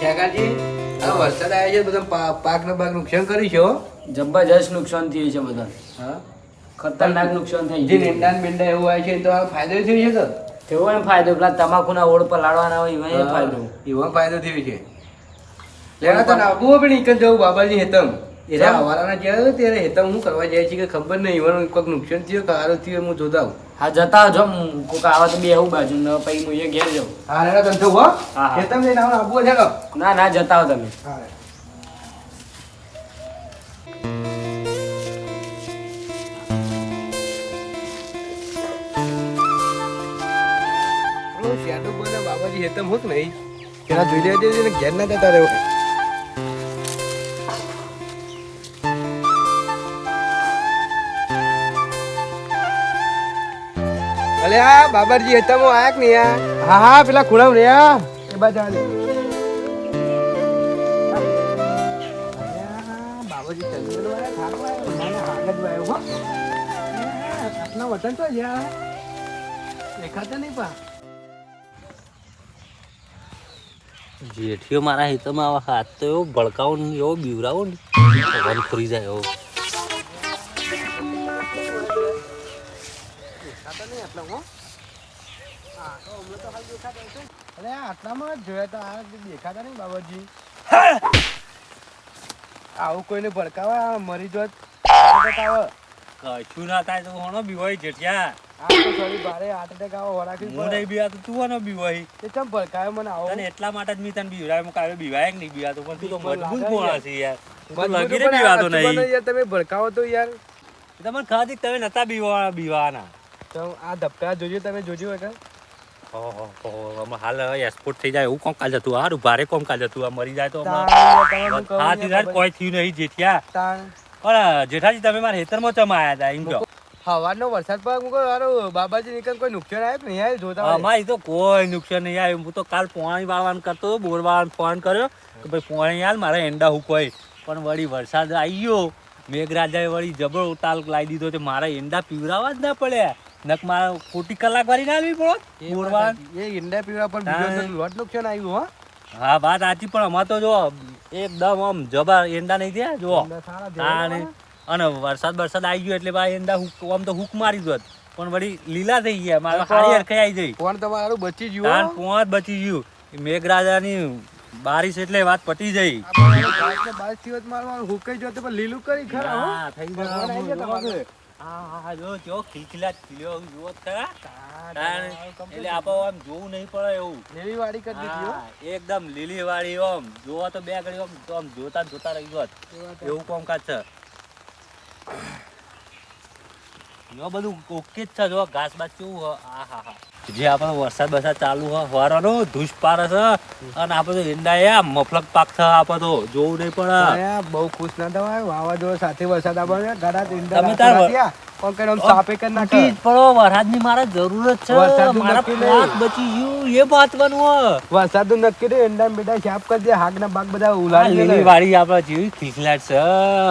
ખેગાજી આ વરસાદ આવ્યો છે બધા પાક પાકને પાક નુકસાન કર્યું છે હો. જબરજસ્ત નુકસાન થયું છે બધા. હા? ખતરનાક નુકસાન થઈ જે ગયું. નીંડા એવું આવે છે તો આ ફાયદો થયો છે કે તેવો એમ ફાયદો? પેલા તમાકુના ઓળ પર લાડવાના હોય એમાં એ ફાયદો. એવો ફાયદો થયો છે. લેવા તો આબુ પણ એક જવું બાબાજી હેતમ. એરા હવારાના જ્યાં ત્યારે હેતમ હું કરવા જાય છે કે ખબર નહીં એવાનું કોઈક નુકસાન થયું કે સારું થયું હું જોતા આવું. હા જતા જો કોક આવે તો બે આવું બાજુ ને પછી હું એ ઘેર જાઉં. હા રેડો તને થવું હો. હા. હેતમ જઈને આવવાનું આબુ છે ના ના જતા આવો તમે. હા બાબાજી હેતમ હોત નહીં પેલા જોઈ લેવા દેજે ને ઘેર ના જતા રહ્યો અલે આ બાબાજી હું આયા કે નહીં આ હા હા પેલા ખુણામ રહ્યા એ બાજુ આલે. બાબાજી ચંદ્રનો આયા ખાડો આયો મને હાગજ વાયો હો. આપના વતન તો યાર દેખાતા નહીં પા જેઠીઓ મારા હિતમાં આવા હાથ તો એવો ભડકાવો ને એવો બીવરાવો ને ભગવાન ફરી જાય એવો. આટલા હો હા તો અમને તો હાલ દેખાતા હશે અરે આટલામાં જોયા તો આ દેખાતા નહીં બાબાજી. આવું કોઈને ભડકાવા મરી જોત. કશું ના થાય તો હોનો બીવાય જેઠિયા? એટલા માટે જ મેં તને બીવરાય હું બીવાય નહીં બીવાતો પણ તું મજબૂત માણસ છે યાર. લગીને બીવાતો નહીં. તમે ભડકાવો તો યાર. તમને ખાધી તમે નતા બીવા બીવાના. તો આ ધબકા જોજો તમે જોજો હોય કે ઓહો ઓહો આમાં હાલ એક્સપોર્ટ થઈ જાય એવું કોમ હારું ભારે કોમ આ મરી જાય તો કહું હા યાર કોઈ થયું નહીં જેઠિયા. પણ જેઠાજી તમે મારા હેતરમાં ચમ આયા હતા એમ કહો. હવારનો વરસાદ પર મૂકો હારું બાબાજી નીકળ કોઈ નુકસાન આવ્યું નહીં આવ્યું જોતા. અમારી તો કોઈ નુકસાન નહીં આવ્યું હું તો કાલ પોણી વાળવાનું કરતો બોર વાળવાનો ફોન કર્યો કે ભાઈ પોણી હાલ મારે એંડા હુકોય પણ વળી વરસાદ આવી ગયો. મેઘરાજાએ વળી જબરો તાલ લાવી દીધો તે મારા એંડા પીવરાવા જ ના પડ્યા. નક મારે ખોટી કલાક વાળી ના આવી પડો એ બોર વાત વાળા સાચી. એ ઈંડા પીવા પર બીજો લોટ નુકસાન આવ્યું હો. હા વાત સાચી પણ અમાર તો જો એકદમ આમ જબર એંડા નહીં થયા જો ઈંડા અને વરસાદ વરસાદ આવી ગયો એટલે ભાઈ એંડા હુક આમ તો હુક મારી દોત પણ વળી લીલા થઈ ગયા. મારા હારી આવી જઈ કોણ તમારું બચી ગયું? પોંચ બચી ગયું. મેઘરાજાની બારિશ એટલે વાત પટી જઈ આપણે થી મારવાનું હુકાઈ ગયો તો પણ લીલું કરી ખરા થઈ ગયા. હા, હા, જો, જો, ખિલખિલાટ ખીલ્યો એવું જુઓ તો ખરા. એટલે આપો આમ જોવું નહીં પડે એવું. લીલી વાળી કરી દીધી એકદમ લીલી વાળી ઓમ જોવા તો બે ઘડી ઓમ તો આમ જોતા જોતા રહી ગયો એવું કામકાજ છે. જો બધું ઓકે જ છે. જો ઘાસ બાસ કેવું હ હા હા. જે આપણો વરસાદ બરસાદ ચાલુ હ હવારનો ધૂસ પારે છે અને આપણે તો મફલક પાક છે આપણે તો જોવું નહીં પડે. બહુ ખુશ ના થવાય. વાવાઝોડા સાથે વરસાદ આપણને ઘણા ઈંડા તમે તાર નક્કી નહીં. પાક બચી ગયું. એ મહત્વનું હ વરસાદનું નક્કી નહીં, ઈંડા ને બેટા સાફ બાગ બધા ઉલાડી વાળી આપણા જેવી છે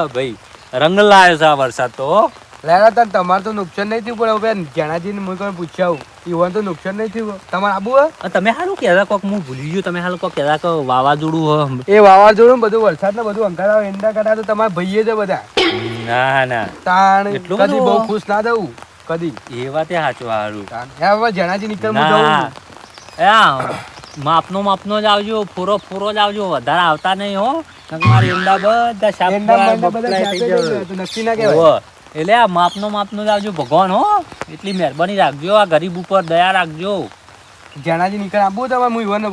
ભાઈ. રંગ લાયો છે આ વરસાદ તો લેલા તને તમારે તો નુકસાન નહીં થયું પણ હવે જણાજી ને કોઈ પૂછ્યા ઈવન તો નુકસાન નહીં થયું. તમારે આબુ હે? તમે હારું કહેતા કોક હું ભૂલી ગયો તમે હાલ કોક કહેતા કે વાવાઝોડું હ એ વાવાઝોડું બધું વરસાદ ને બધું અંકાર ઈંડા કટા તો તમારા ભાઈએ છે બધા. ના ના. તાણ કદી બહુ ખુશ ના થવું કદી. એ વાતે સાચું હારું. હે હવે જણાજી નીકળ હું. જાઉં માપનો માપનો જ આવજો ફૂરો ફૂરો જ આવજો વધારે આવતા નહીં હો. મારા ઈંડા બધા સાફ નક્કી ના કહેવાય. હોવે. એટલે આ માપનો માપનો આવજો ભગવાન હો. એટલી મહેરબાની રાખજો આ ગરીબ ઉપર દયા રાખજો. જણાજી નીકળ આબુ તમારે હું ઈવન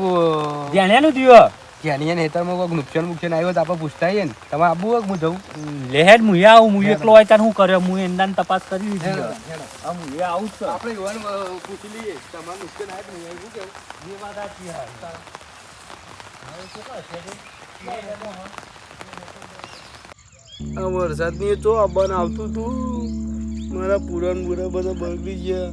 ધ્યાન દિયો જેણીએ એને હેતરમાં કોઈક નુકસાન નુકસાન આવ્યો તો આપણે પૂછતા ને. તમે આબુ હોય હું જઉં. લેહેડ હું આવું હું એકલો હોય ત્યારે શું કર્યો હું એમના તપાસ કરી દીધી આવું આપણે ઈવન પૂછી લઈએ. તમારે નુકસાન આવ્યું કે નહીં? આવ્યું શું કહેવું? એ વાત હા. આ વરસાદની તો આબાન આવતું તું. મારા પુરાણ બુરા બધા બગડી ગયા.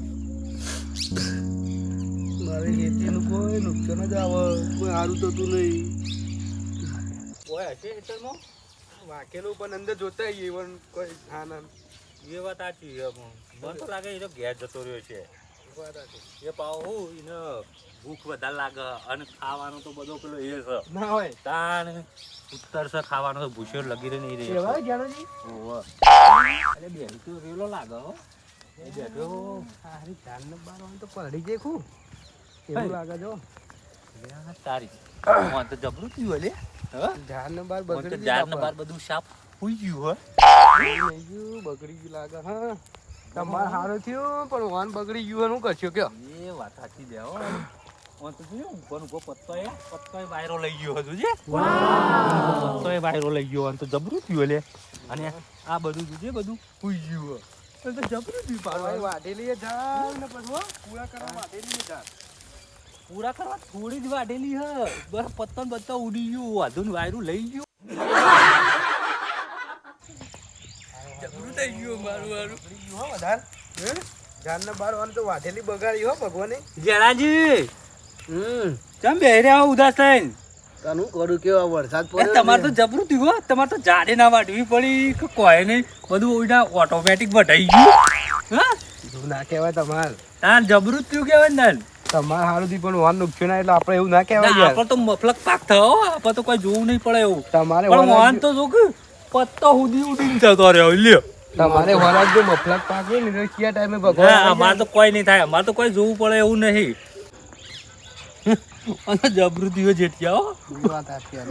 મારે ખેતીનું કોઈ નુકસાન જ આવે. કોઈ સારું થતું નહીં. કોઈ હશે ખેતરમાં? વાકેલું પણ અંદર જોતા આવીએ પણ કોઈ ના એ વાત સાચી છે પણ. મને તો લાગે એ તો ઘેર જતો રહ્યો છે. એ પાવ એને ભૂખ વધારે લાગે અને ખાવાનું તો બધો પેલો એ છે. ના હોય. તાણ ઉત્તર છે ખાવાનો તો ભૂસ્યો લગી રહે નહીં રહે ભાઈ જાણોજી ઓવે. અરે બેન તો રેલો લાગે હો. એ બેઠો હારી જાન ને બાર તો પડી જાય ખૂબ એવું લાગે જો. તારી. મોન તો જબરું થયું લે. હા? જાન ને બાર બગડી ગયું ને બાર બધું સાફ હુઈ ગયું હો. ગયું બગડી ગયું લાગે હા. તમારે સારું થયું પણ વાન બગડી ગયું એનું કરશો કયો? એ વાત સાચી દે હો. તો ઉપર ઉપર પત્તો એ પત્તો વાયરો લઈ ગયો હતું જે. પત્તો વાયરો લઈ ગયો અને તો જબરું થયું લે અને આ બધું જોજે બધું હુઈ ગયું તો જબરું થયું પાડવા વાઢેલી જાન ને પછી પૂરા કરવા વાઢેલી પૂરા કરવા થોડી જ વાઢેલી હ. બસ પત્તો ને પત્તો ઉડી ગયું વાંધો ને વાયરું લઈ ગયું જબરું થઈ ગયું મારું મારું. હો વધારે. હે? બાર વાન તો વાઢેલી બગાડી હો ભગવાને. જણાજી હમ. ચમ બે રહ્યા ઉદાસ થઈને? તનું કરું કેવા વરસાદ તમારે તો જબરું થયું હો. તમારે તો જાડે ના વાટવી પડી કે કોઈ નહીં. બધું ઓઈના ઓટોમેટિક વટાઈ ગયું. હા? એવું ના કહેવાય તમારે. તાર જબરું થયું કેવાય ને તમાર સારું થી પણ વાન નુકસાન આવે એટલે આપણે એવું ના કહેવાય ના, આપણે તો મફલક પાક થયો હો. આપણે તો કોઈ જોવું નહીં પડે એવું. તમારે પણ વાન તો જો પત્તો સુધી ઉડીને જતો રહ્યો લ્યો. તમારે વરાજ જો મફલક પાકે ને તો કયા ટાઈમે ભગવાન અમારે તો કોઈ નહીં થાય. અમારે તો કોઈ જોવું પડે એવું નહીં. અને જબરુદીઓ હો યાર.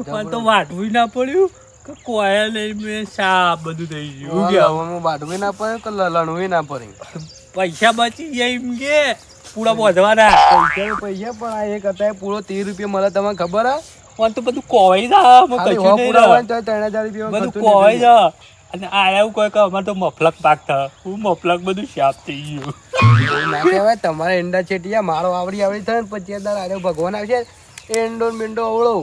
મને તો વાટવું ના પડ્યું કે કોઈ નહીં મેં સાપ બધું થઈ ગયું. હા, ગયા. લણવું બાટવું ના પડે કે લણવું ના પડે? પૈસા બચી ગયા એમ કે. પૂરા બોધવાના. પૈસા પૈસા પણ આ એક હતા પૂરો તેર રૂપિયા મળે તમને ખબર હે તો બધું કોવાઈ જા હો બધું કોવાઈ જા અને આ એવું કોઈ કે અમારે તો મફલક પાક થાય. હું મફલક બધું સાફ થઈ ગયું. ના કહેવાય તમારે એંડા છેટિયા મારો આવડી આવડી થાય ને પછી અંદર આરે ભગવાન આવશે એંડો ને બેંડો અવળો.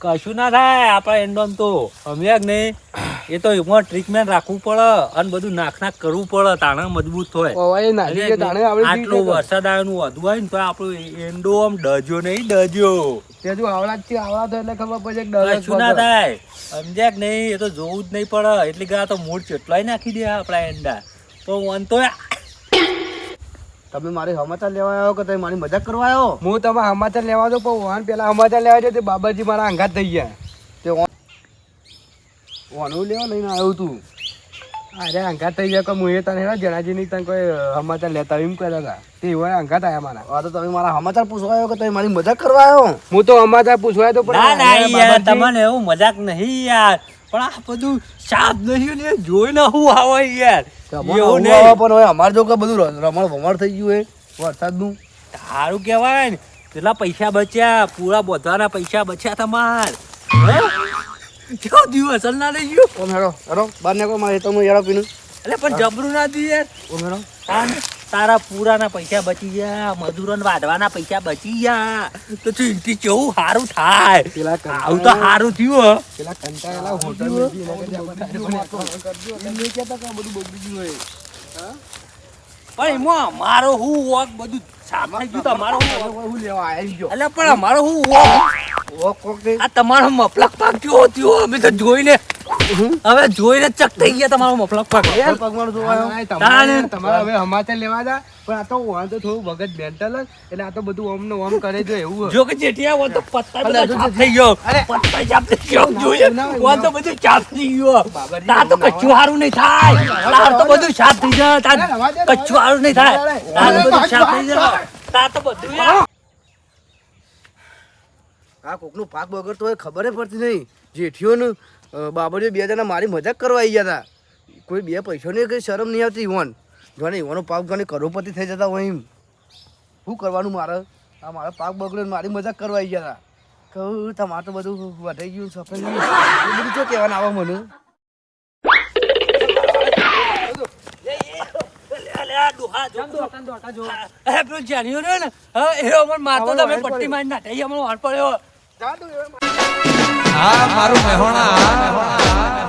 કશું ના થાય આપણા એંડોન તો સમજ્યા જ નહીં. એ તો એમાં ટ્રીટમેન્ટ રાખવું પડે અને બધું નાખ નાખ કરવું પડે તાણે મજબૂત આવડી આટલો વરસાદ આવ્યો વધુ હોય ને તો આપણું એન્ડો આમ ડજો નહીં ડજો તે જો આવડા થી આવડા તો એટલે ખબર પડે કે ડર ના થાય? સમજ્યા કે નહીં? એ તો જોવું જ નહીં પડે. એટલે કે આ તો મૂળ ચેટલાય નાખી દે આપણા એંડા. તો વન તો તમે મારી સમાચાર લેવા આવ્યો કે તમે મારી મજાક કરવા આવ્યો? હું તમે સમાચાર લેવા દો પણ વાહન પેલા સમાચાર લેવા જાય તે બાબાજી મારા અંગાત થઈ ગયા. ઓનું લેવા લઈને આવ્યો તું. અરે અંગાત થઈ ગયા કે હું એ તને હેરા જણાજી નહીં તને કોઈ સમાચાર લેતા એમ કહેતા હતા તે એવા અંગાત આયા મારા. હા તો તમે મારા સમાચાર પૂછવા આવ્યો કે તમે મારી મજાક કરવા આવ્યો? હું તો સમાચાર પૂછવા તો પણ ના ના યાર તમને એવું મજાક નહીં યાર. પણ આ બધું સાફ નહીં ને જોઈને હું આવે યાર. એવું નહીં. પણ હવે અમારે જો કે બધું રમણ ભમણ થઈ ગયું એ વરસાદનું. સારું કહેવાય ને કેટલા પૈસા બચ્યા પૂરા બધાના પૈસા બચ્યા તમાર. હે? કેવો દિવસ ના લઈ ગયો? ઓમ હેડો હેડો બહાર નીકળો મારે તમે યાર પીનું. એટલે પણ જબરું ના દી યાર. ઓમ હેડો તારા પૂરાના પૈસા બચી ગયા મજૂરોને વાઢવાના પૈસા બચી ગયા. તો ચિંતી કેવું સારું થાય? પેલા આવું તો સારું થયું હો. પેલા કંટાળેલા હોટલ કે બધું બગડી હોય. પણ એમાં અમારો હું વોક બધું થઈ ગયું તમારો હું લેવા આવી ગયો. એટલે પણ અમારો હું વોક આ તમારો મફલક પાક કયો થયો? અમે તો જોઈને હવે જોઈને ચક થઈ ગયા તમારો મફલક પાક. પગમાં જોવા આવ્યો. ના, ના, તાને. તમારે તમારે હવે સમાચાર લેવા દા પણ આ તો વાં તો થોડું મગજ મેન્ટલ જ એટલે આ તો બધું ઓમ ને ઓમ કરે જો એવું જો કે જેઠિયા હોય તો પત્તા બધા ચાપ થઈ ગયો. પત્તા ચાપ થઈ ગયો. જોઈએ ના, તો બધું ચાપ થઈ ગયો. તા તો કચ્છું હારું નહીં થાય. તાર તો બધું ચાપ થઈ જાય. દે. કચ્છું હારું નહીં થાય. તાર બધું ચાપ થઈ જાય. તા તો બધું આ કોકનું પાક બગડતો હોય ખબર પડતી નહીં જેઠીઓનું બાબરીઓ બે જણા મારી મજાક કરવા આવી ગયા હતા કોઈ બે પૈસાની કંઈ શરમ નહીં આવતી ઈવન જોને ઈવાનો પાક ગણે કરોડપતિ થઈ જતા હોય એમ શું કરવાનું મારે આ મારો પાક બગડ્યો મારી મજાક કરવા આવી ગયા હતા કહું તમારે તો બધું વધી ગયું સફેદ એ બધું શું કહેવાનું આવે મને જાનિયો ને, એ મારતો તમે પટ્ટી મારી નાખે અમને વાર પડ્યો હા મારું મહેણા